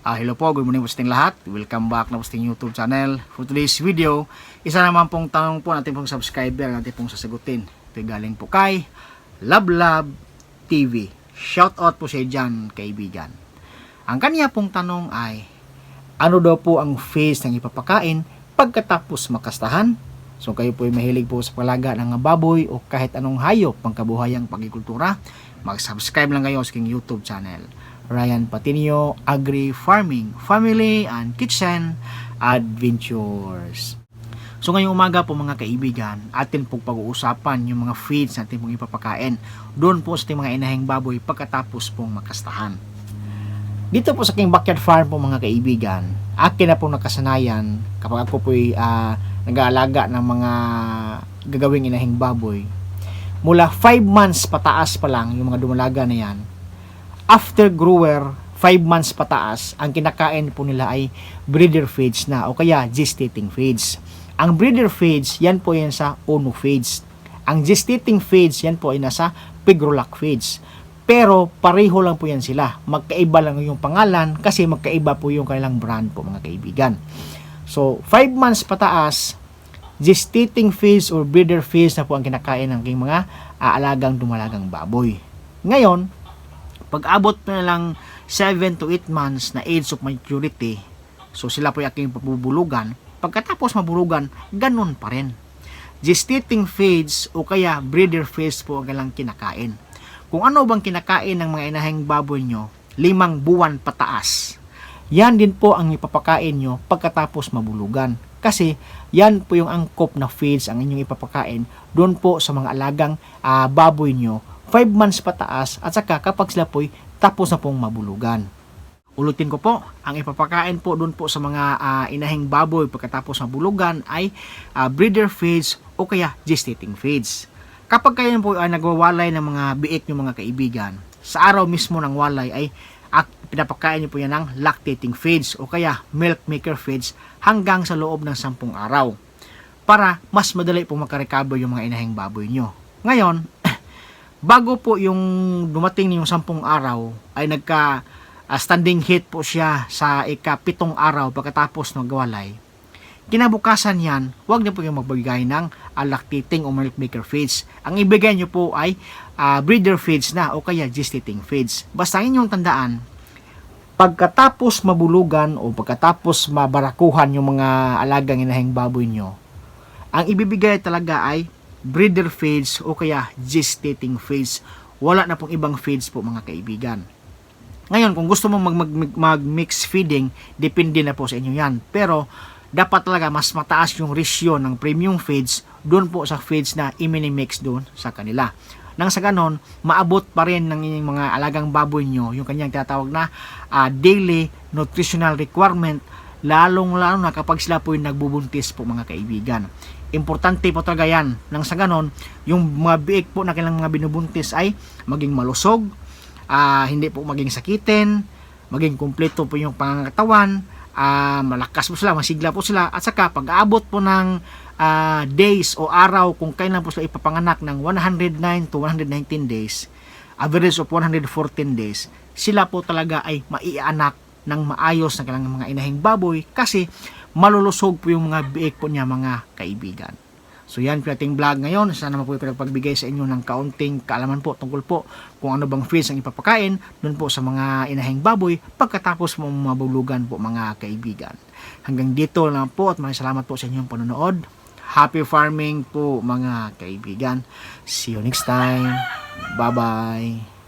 Ah, hello po, good morning po sa ating lahat. Welcome back na po sa ating YouTube channel. For today's video, isa naman pong tanong po natin pong subscriber natin pong sasagutin. Ito galing po kay Love Love TV. Shout out po siya dyan, kaibigan. Ang kanya pong tanong ay, ano daw po ang phase ng ipapakain pagkatapos makastahan? So kayo po ay mahilig po sa palaga ng baboy o kahit anong hayop pang kabuhayang pagkikultura, mag-subscribe lang kayo sa aking YouTube channel. Ryan Patinio Agri Farming, Family and Kitchen Adventures. So ngayong umaga po mga kaibigan, atin pong pag-uusapan yung mga feeds natin pong ipapakain doon po sa ating mga inahing baboy pagkatapos pong makastahan. Dito po sa aking backyard farm po mga kaibigan, akin na po nakasanayan kapag ako po ay ah, nag-aalaga ng mga gagawing inahing baboy. Mula 5 months pataas pa lang yung mga dumalaga na yan, after grower, 5 months pataas, ang kinakain po nila ay breeder feeds na o kaya gestating feeds. Ang breeder feeds, yan po yan sa ono feeds. Ang gestating feeds, yan po ay nasa pigrolac feeds. Pero pareho lang po yan sila. Magkaiba lang yung pangalan kasi magkaiba po yung kanilang brand po mga kaibigan. So, 5 months pataas, gestating feeds or breeder feeds na po ang kinakain ng mga aalagang dumalagang baboy. Ngayon, pag abot na lang 7 to 8 months na age of maturity, so sila po yung aking pabubulugan, pagkatapos mabulugan, ganun pa rin. Gestating feeds o kaya breeder feeds po ang kailang kinakain. Kung ano bang kinakain ng mga inahing baboy nyo, limang buwan pataas. Yan din po ang ipapakain nyo pagkatapos mabulugan. Kasi yan po yung angkop na feeds ang inyong ipapakain doon po sa mga alagang ah, baboy nyo 5 months pataas at saka kapag sila po'y tapos na pong mabulugan. Ulutin ko po, ang ipapakain po doon po sa mga ah, inahing baboy pagkatapos mabulugan ay ah, breeder feeds o kaya gestating feeds. Kapag kayo po ay nagwawalay ng mga biik ng mga kaibigan, sa araw mismo ng walay ay ak, pinapakain niyo po yan ng lactating feeds o kaya milk maker feeds hanggang sa loob ng 10 araw para mas madali po makarecover yung mga inahing baboy nyo. Ngayon, bago po yung dumating yung 10 araw ay nagka ah, standing heat po siya sa ikapitong araw pagkatapos ng gawalay. Kinabukasan yan, huwag niyo po yung magbigay ng ah, lactating o milk maker feeds. Ang ibigay niyo po ay ah, breeder feeds na o kaya gestating feeds. Basta inyong tandaan, pagkatapos mabulugan o pagkatapos mabarakuhan yung mga alagang inahing baboy nyo, ang ibibigay talaga ay breeder feeds o kaya gestating feeds. Wala na pong ibang feeds po mga kaibigan. Ngayon, kung gusto mong mag, mag, mag mix feeding, depende na po sa inyo yan. Pero, dapat talaga mas mataas yung ratio ng premium feeds doon po sa feeds na i-mix doon sa kanila. Nang sa ganon, maabot pa rin ng inyong mga alagang baboy nyo yung kanyang tinatawag na ah, daily nutritional requirement lalong lalo na kapag sila po yung nagbubuntis po mga kaibigan. Importante po talaga yan. Nang sa ganon, yung mga biik po na kailang mga binubuntis ay maging malusog, ah, hindi po maging sakitin, maging kumpleto po yung pangangatawan, ah, malakas po sila, masigla po sila, at saka pag-aabot po ng ah, days o araw kung kailan po sila ipapanganak ng 109 to 119 days, average of 114 days, sila po talaga ay maianak ng maayos na kailangan mga inahing baboy kasi malulusog po yung mga biik po niya mga kaibigan. So yan po ating vlog ngayon. Sana po pinagbigay sa inyo ng kaunting kaalaman po tungkol po kung ano bang feeds ang ipapakain doon po sa mga inahing baboy pagkatapos mo mabulugan po mga kaibigan. Hanggang dito lang po at maraming salamat po sa inyong panonood. Happy farming po mga kaibigan. See you next time. Bye-bye.